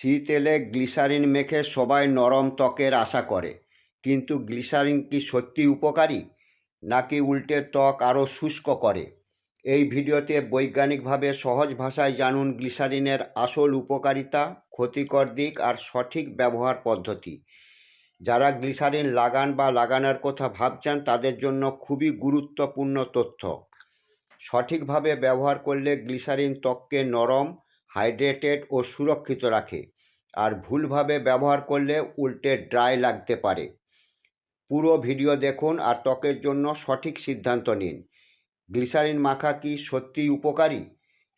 শীত এলে গ্লিসারিন মেখে সবাই নরম ত্বকের আশা করে। কিন্তু গ্লিসারিন কি সত্যি উপকারী? নাকি উল্টে ত্বক আরও শুষ্ক করে? এই ভিডিওতে বৈজ্ঞানিকভাবে সহজ ভাষায় জানুন গ্লিসারিনের আসল উপকারিতা, ক্ষতিকর দিক আর সঠিক ব্যবহার পদ্ধতি। যারা গ্লিসারিন লাগান বা লাগানোর কথা ভাবছেন তাদের জন্য খুবই গুরুত্বপূর্ণ তথ্য। সঠিকভাবে ব্যবহার করলে গ্লিসারিন ত্বককে নরম হাইড্রেটেড ও সুরক্ষিত রাখে আর ভুলভাবে ব্যবহার করলে উল্টে ড্রাই লাগতে পারে। পুরো ভিডিও দেখুন আর ত্বকের জন্য সঠিক সিদ্ধান্ত নিন। গ্লিসারিন মাখা কি সত্যিই উপকারী?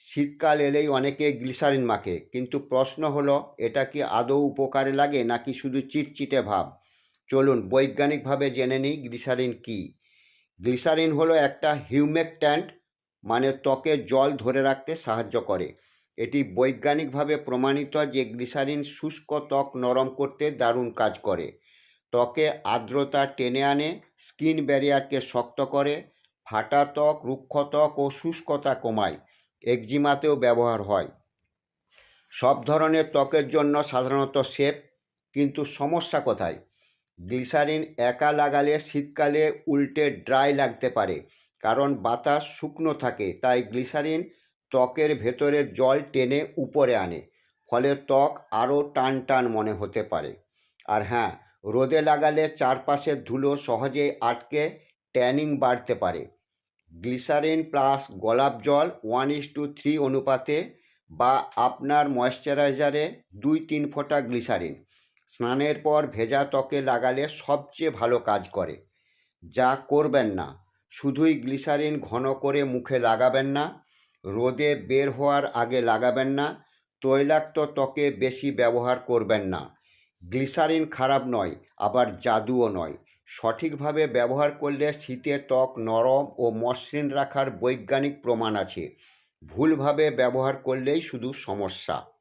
শীতকাল এলেই অনেকে গ্লিসারিন মাখে, কিন্তু প্রশ্ন হলো, এটা কি আদৌ উপকারে লাগে নাকি শুধু চিটচিটে ভাব? চলুন বৈজ্ঞানিকভাবে জেনে নিই গ্লিসারিন কি। গ্লিসারিন হলো একটা হিউমেকট্যান্ট মানে ত্বকে জল ধরে রাখতে সাহায্য করে। এটি বৈজ্ঞানিকভাবে প্রমাণিত যে গ্লিসারিন শুষ্ক ত্বক নরম করতে দারুণ কাজ করে। ত্বকে আর্দ্রতা টেনে আনে, স্কিন ব্যারিয়ারকে শক্ত করে, ফাটা ত্বক, রুক্ষ ত্বক ও শুষ্কতা কমায়, একজিমাতেও ব্যবহার হয়। সব ধরনের ত্বকের জন্য সাধারণত সেফ কিন্তু সমস্যা কোথায়? গ্লিসারিন একা লাগালে শীতকালে উল্টে ড্রাই লাগতে পারে, কারণ বাতাস শুকনো থাকে, তাই গ্লিসারিন ত্বকের ভেতরে জল টেনে উপরে আনে, ফলে ত্বক আরও টান টান মনে হতে পারে। আর হ্যাঁ রোদে লাগালে চারপাশের ধুলো সহজেই আটকে ট্যানিং বাড়তে পারে। গ্লিসারিন প্লাস গোলাপ জল ওয়ান ইস টু থ্রি অনুপাতে বা আপনার ময়শ্চারাইজারে দুই তিন ফোঁটা গ্লিসারিন। স্নানের পর ভেজা ত্বকে লাগালে সবচেয়ে ভালো কাজ করে। যা করবেন না, শুধুই গ্লিসারিন ঘন করে মুখে লাগাবেন না রোদে বের হওয়ার আগে লাগাবেন না, তৈলাক্ত ত্বকে বেশি ব্যবহার করবেন না। গ্লিসারিন খারাপ নয়, আবার জাদুও নয়। সঠিকভাবে ব্যবহার করলে শীতে ত্বক নরম ও মসৃণ রাখার বৈজ্ঞানিক প্রমাণ আছে। ভুলভাবে ব্যবহার করলেই শুধু সমস্যা।